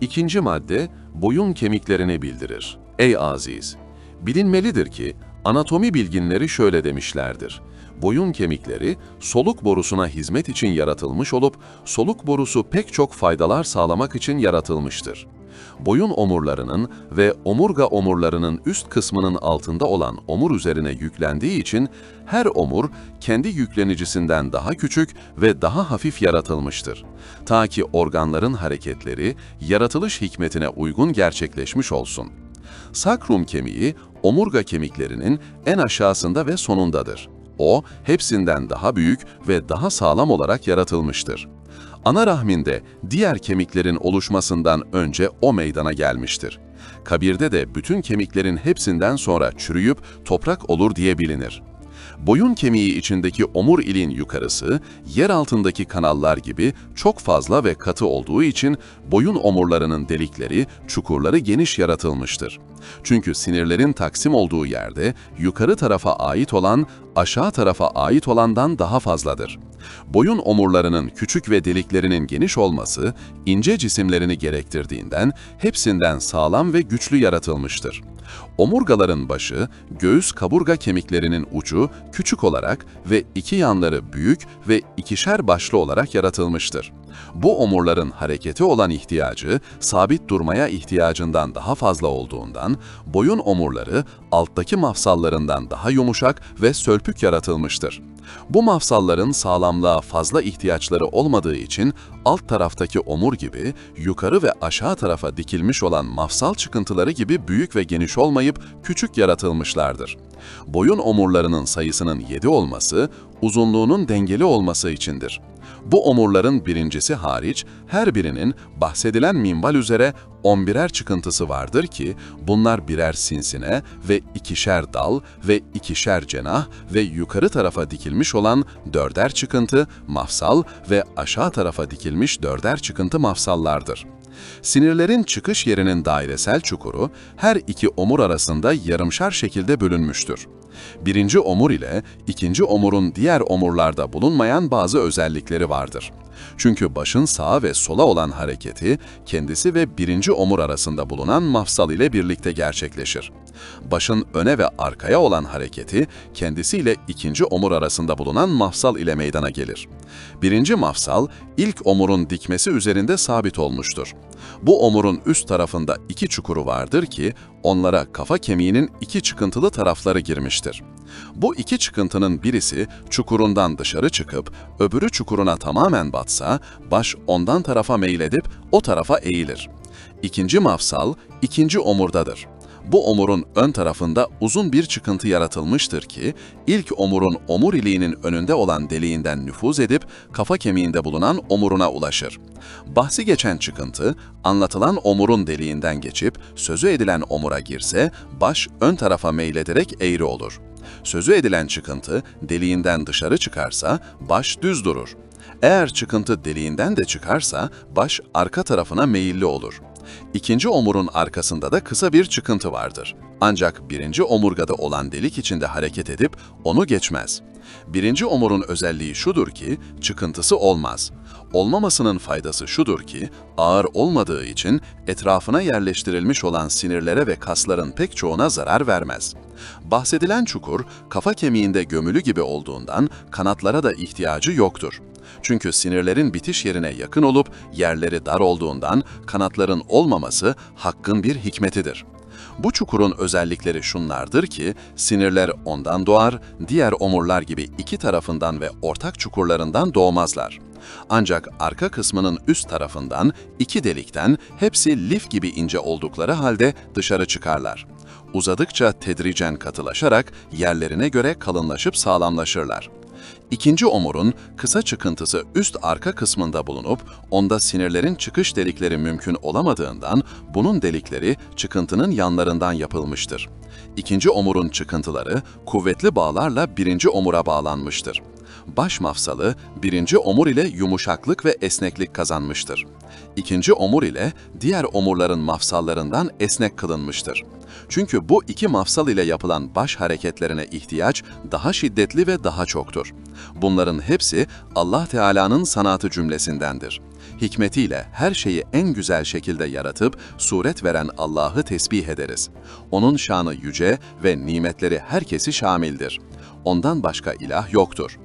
İkinci madde, boyun kemiklerini bildirir. Ey aziz! Bilinmelidir ki, anatomi bilginleri şöyle demişlerdir. Boyun kemikleri, soluk borusuna hizmet için yaratılmış olup, soluk borusu pek çok faydalar sağlamak için yaratılmıştır. Boyun omurlarının ve omurga omurlarının üst kısmının altında olan omur üzerine yüklendiği için her omur kendi yüklenicisinden daha küçük ve daha hafif yaratılmıştır. Ta ki organların hareketleri yaratılış hikmetine uygun gerçekleşmiş olsun. Sakrum kemiği omurga kemiklerinin en aşağısında ve sonundadır. O, hepsinden daha büyük ve daha sağlam olarak yaratılmıştır. Ana rahminde diğer kemiklerin oluşmasından önce o meydana gelmiştir. Kabirde de bütün kemiklerin hepsinden sonra çürüyüp toprak olur diye bilinir. Boyun kemiği içindeki omur ilin yukarısı, yer altındaki kanallar gibi çok fazla ve katı olduğu için boyun omurlarının delikleri, çukurları geniş yaratılmıştır. Çünkü sinirlerin taksim olduğu yerde yukarı tarafa ait olan aşağı tarafa ait olandan daha fazladır. Boyun omurlarının küçük ve deliklerinin geniş olması, ince cisimlerini gerektirdiğinden hepsinden sağlam ve güçlü yaratılmıştır. Omurgaların başı, göğüs kaburga kemiklerinin ucu küçük olarak ve iki yanları büyük ve ikişer başlı olarak yaratılmıştır. Bu omurların harekete olan ihtiyacı, sabit durmaya ihtiyacından daha fazla olduğundan, boyun omurları alttaki mafsallarından daha yumuşak ve sölpük yaratılmıştır. Bu mafsalların sağlamlığa fazla ihtiyaçları olmadığı için alt taraftaki omur gibi yukarı ve aşağı tarafa dikilmiş olan mafsal çıkıntıları gibi büyük ve geniş olmayıp küçük yaratılmışlardır. Boyun omurlarının sayısının 7 olması, uzunluğunun dengeli olması içindir. Bu omurların birincisi hariç her birinin bahsedilen minval üzere 11'er çıkıntısı vardır ki bunlar birer sinsine ve ikişer dal ve ikişer cenah ve yukarı tarafa dikilmiş olan dörder çıkıntı, mafsal ve aşağı tarafa dikilmiş dörder çıkıntı mafsallardır. Sinirlerin çıkış yerinin dairesel çukuru her iki omur arasında yarımşar şekilde bölünmüştür. Birinci omur ile ikinci omurun diğer omurlarda bulunmayan bazı özellikleri vardır. Çünkü başın sağa ve sola olan hareketi kendisi ve birinci omur arasında bulunan mafsal ile birlikte gerçekleşir. Başın öne ve arkaya olan hareketi kendisiyle ikinci omur arasında bulunan mafsal ile meydana gelir. Birinci mafsal ilk omurun dikmesi üzerinde sabit olmuştur. Bu omurun üst tarafında iki çukuru vardır ki onlara kafa kemiğinin iki çıkıntılı tarafları girmiştir. Bu iki çıkıntının birisi çukurundan dışarı çıkıp öbürü çukuruna tamamen batsa baş ondan tarafa meyledip o tarafa eğilir. İkinci mafsal ikinci omurdadır. Bu omurun ön tarafında uzun bir çıkıntı yaratılmıştır ki, ilk omurun omur iliğinin önünde olan deliğinden nüfuz edip kafa kemiğinde bulunan omuruna ulaşır. Bahsi geçen çıkıntı, anlatılan omurun deliğinden geçip sözü edilen omura girse, baş ön tarafa meylederek eğri olur. Sözü edilen çıkıntı deliğinden dışarı çıkarsa baş düz durur. Eğer çıkıntı deliğinden de çıkarsa baş arka tarafına meyilli olur. İkinci omurun arkasında da kısa bir çıkıntı vardır. Ancak birinci omurgada olan delik içinde hareket edip onu geçmez. Birinci omurun özelliği şudur ki çıkıntısı olmaz. Olmamasının faydası şudur ki ağır olmadığı için etrafına yerleştirilmiş olan sinirlere ve kasların pek çoğuna zarar vermez. Bahsedilen çukur kafa kemiğinde gömülü gibi olduğundan kanatlara da ihtiyacı yoktur. Çünkü sinirlerin bitiş yerine yakın olup yerleri dar olduğundan kanatların olmaması hakkın bir hikmetidir. Bu çukurun özellikleri şunlardır ki, sinirler ondan doğar, diğer omurlar gibi iki tarafından ve ortak çukurlarından doğmazlar. Ancak arka kısmının üst tarafından, iki delikten hepsi lif gibi ince oldukları halde dışarı çıkarlar. Uzadıkça tedricen katılaşarak yerlerine göre kalınlaşıp sağlamlaşırlar. İkinci omurun kısa çıkıntısı üst arka kısmında bulunup onda sinirlerin çıkış delikleri mümkün olamadığından bunun delikleri çıkıntının yanlarından yapılmıştır. İkinci omurun çıkıntıları kuvvetli bağlarla birinci omura bağlanmıştır. Baş mafsalı birinci omur ile yumuşaklık ve esneklik kazanmıştır. İkinci omur ile diğer omurların mafsallarından esnek kılınmıştır. Çünkü bu iki mafsal ile yapılan baş hareketlerine ihtiyaç daha şiddetli ve daha çoktur. Bunların hepsi Allah Teala'nın sanatı cümlesindendir. Hikmetiyle her şeyi en güzel şekilde yaratıp suret veren Allah'ı tesbih ederiz. Onun şanı yüce ve nimetleri herkesi şamildir. Ondan başka ilah yoktur.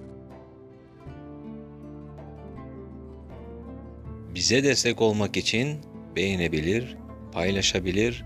Bize destek olmak için beğenebilir, paylaşabilir,